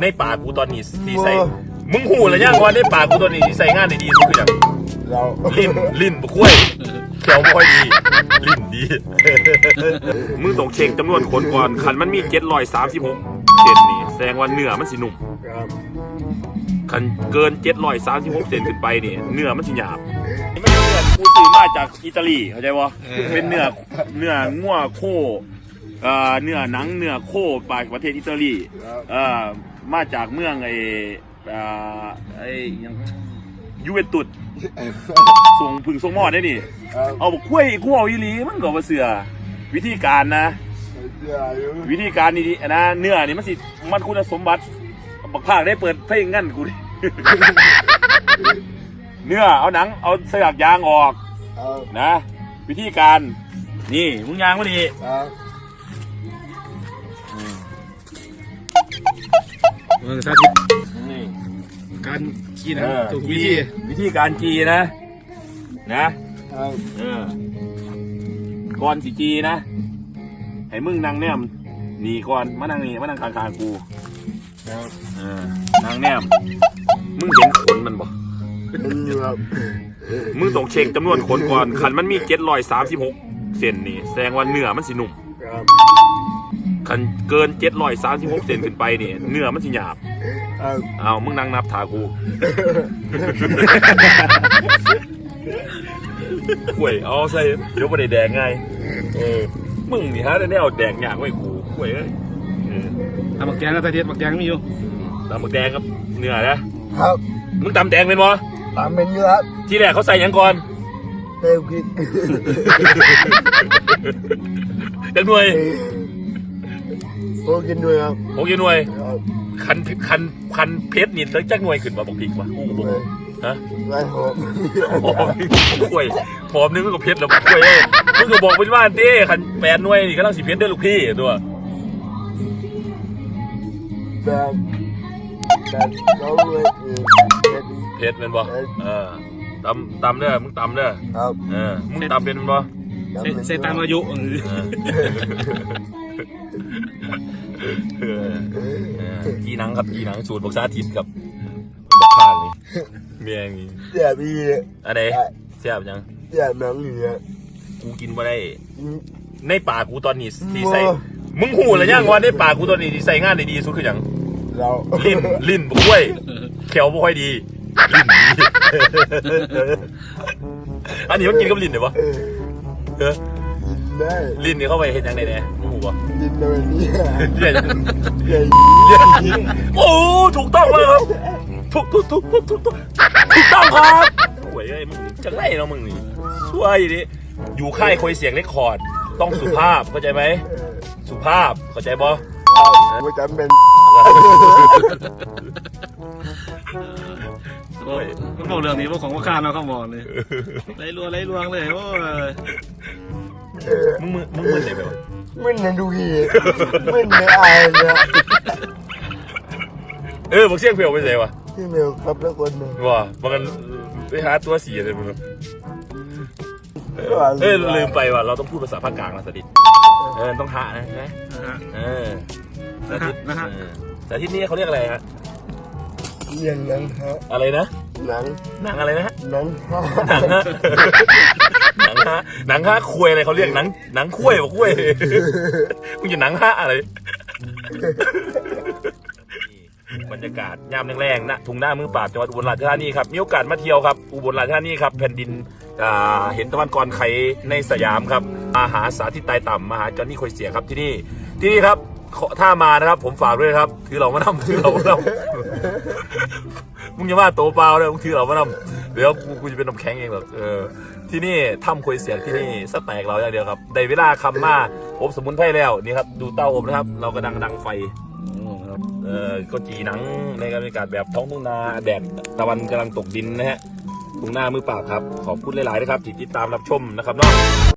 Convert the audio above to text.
ในป่ากกูตอนนี้ที่ใส่มึงหูแล้วยังว่าในป่ากกูตอนนี้ที่ใส่งานได้ดีสุดคืออย่างเราลิ้นลิ้นบุคุ้ยแขวบ่ค่อยดีลิ้นดีมึงต้องเช็คจำนวนคนก่อนคันมันมีเจ็ดร้อยสามสิบหกเซนนี่แสดงว่าเนื้อมันสิหนุ่มครับคันเกินเจ็ดร้อยสามสิบหกเซนขึ้นไปนี่เนื้อมันสิหยาบนี่มันเป็นเนื้อกูซื้อมาจากอิตาลีเข้าใจปะเป็นเนื้อเนื้องัวโค เอ่อเนื้อหนังเนื้อโคปากประเทศอิตาลีครับเอ่อมาจากเมืองไอ้เอ่อไอ้หยังยูเวนตุสส่งพึ่งส่งหมอดได้นี่ ครับเอาบอกกล้วยกูเอาอีหลีมันก็มาเสือวิธีการนะ เดี๋ยวอยู่วิธีการนี่ๆนะเนื้อนี่มันสิมันคุณสมบัติบักภาคได้เปิดเพลงงั้นกูดิ เนื้อเอาหนังเอาเสือกยางออกครับนะ วิธีการนี่มึงยางมาดีครับ เออสาธิตนี่การขี่นะเออถูกวิธีวิธีการจีนะ นะครับเออก่อนสิจีนะ ให้มึงนั่งแนมนี่ก่อนมานั่งนี่มานั่งข้างๆกูครับเออนางแนมมึงเห็นขนมันบ่เป็นอยู่ครับมึงต้องเช็คจำนวนขนก่อนคันมันมีเจ็ดร้อยสามสิบหกเซนนี่แสดงว่าเนื้อมันสิหนุ่ม ครับ คันเกินเจ็ดร้อยสามสิบหกเซนขึ้นไปนี่เนื้อมันสิหยาบครับเอามึงนั่งนับถากูห่วยเอาใส่เดี๋ยวไม่ได้แดงไงเออมึงนี่ฮะได้แนวแดงยากไว้กูห่วยเอ้ยเออทำบักแกงแล้วสาธิตบักแกงมีอยู่ตำบักแดงครับเนื้อนะครับมึงตำแดงเป็นบ่ตามเป็นอยู่ครับที่แรกเขาใส่หยังก่อนเต็มคิด จักหน่วย โอ้กินด้วยครับหกกี่หน่วย ครับคันคันคันเพชรนี่ตั้งจักหน่วยขึ้นมาบอกพีกว่าอู้บอกฮะไรหอมหอมกล้วยหอมนึงมันก็เพชรแล้วกล้วยเอ้ยมึงก็บอกเป็นว่าเด้คันแปดหน่วยนี่กำลังสิเพชรได้อลูกพี่ตัวแบบแบบเราเลยเป็นเพชรเป็นบ่เออตำตำเด้อมึงตำเด้อครับเออมึงตำเป็นบ่ ใส่ใส่ตามอายุ เออ กีหนังครับกีหนังสูตรบักษาทิตกับบักข้างนี่เมียงนี่เดี๋ยวพี่อันไหนเสียบยังเดี๋ยวน้องเนี่ยกูกินมาได้ ในป่ากกูตอนนี้ที่ใส่มึงหูแล้วยังว่าในป่ากกูตอนนี้ที่ใส่งานได้ดีสุดคืออย่างเราลิ้นลิ้นบุกล้วยแขวบ่ค่อยดีลิ้นดีอันนี้มันกินกับลิ้นได้ปะเออเออกิน ได้ลิ้นนี่เข้าไปเห็นยังไงเนี่ยมึงหูปะกินแบบนี้เรียนใหญ่เรียนโอ้ถูกต้องเลยครับถูกถูกถูกถูกถูกถูกถูกต้องครับโอ้ยเอ้ยมึงจังไรเนาะมึงนี่ช่วยดิอยู่ค่ายคุยเสียงเรคคอร์ดต้องสุภาพเข้าใจไหมสุภาพเข้าใจปะเอาไม่จำเป็นโอ้ยมันบอกเรื่องนี้พวกของว่าข้าเนาะเขาบอกเลยไรลวงไรลวงเลยโอ้ย เออมึงมึงมึงมึงไหนไปวะมันในดูกีมันในอายเนี่ยเออบอกเสียงเพลวไปไหนวะที่เมลครับแล้วคนหนึ่งว่ามันกันไปหาตัวสีอะไรมึงเออเออลืมไปว่ะเราต้องพูดภาษาภาคกลางนะสดิษเออต้องหานะใช่ไหมนะฮะเออสาธิตนะฮะเออสาธิตนี่เขาเรียกอะไรฮะเรียนหนังฮะอะไรนะหนังหนังอะไรนะฮะหนังฮะหนัง ฮะหนังฮะหนังฮะคุยอะไรเขาเรียกหนังหนังคุยบอกคุยมึงจะหนังฮะอะไรบรรยากาศยามแรงๆนะทุ่งหน้ามือปราบจังหวัดอุบลราชธานีครับมีโอกาสมาเที่ยวครับอุบลราชธานีครับแผ่นดินอ่าเห็นตะวันก่อนไขในสยามครับมาหาสาธิตไตต่ำมาหาจอห์นนี่คอยเสียครับที่นี่ที่นี่ครับขอถ้ามานะครับ ผมฝากด้วยครับคือเรามานำคือเรามานำมึงอย่าว่าโตเปล่าเลยมึงถือเรามานำ เดี๋ยวกูกูจะเป็นน้ำแข็งเองหรอกเออที่นี่ถ้ำคุยเสียงที่นี่สแต็กเราอย่างเดียวครับได้เวลาคำมาอบสมุนไพรแล้วนี่ครับดูเต้าอบนะครับ เรากำลังดังไฟเออก็จีหนังในบรรยากาศแบบท้องทุ่งนาแดดตะวันกำลังตกดินนะฮะทุ่งหน้ามือเปล่าครับ ขอบคุณหลายๆนะครับที่ติดตามรับชมนะครับเนาะ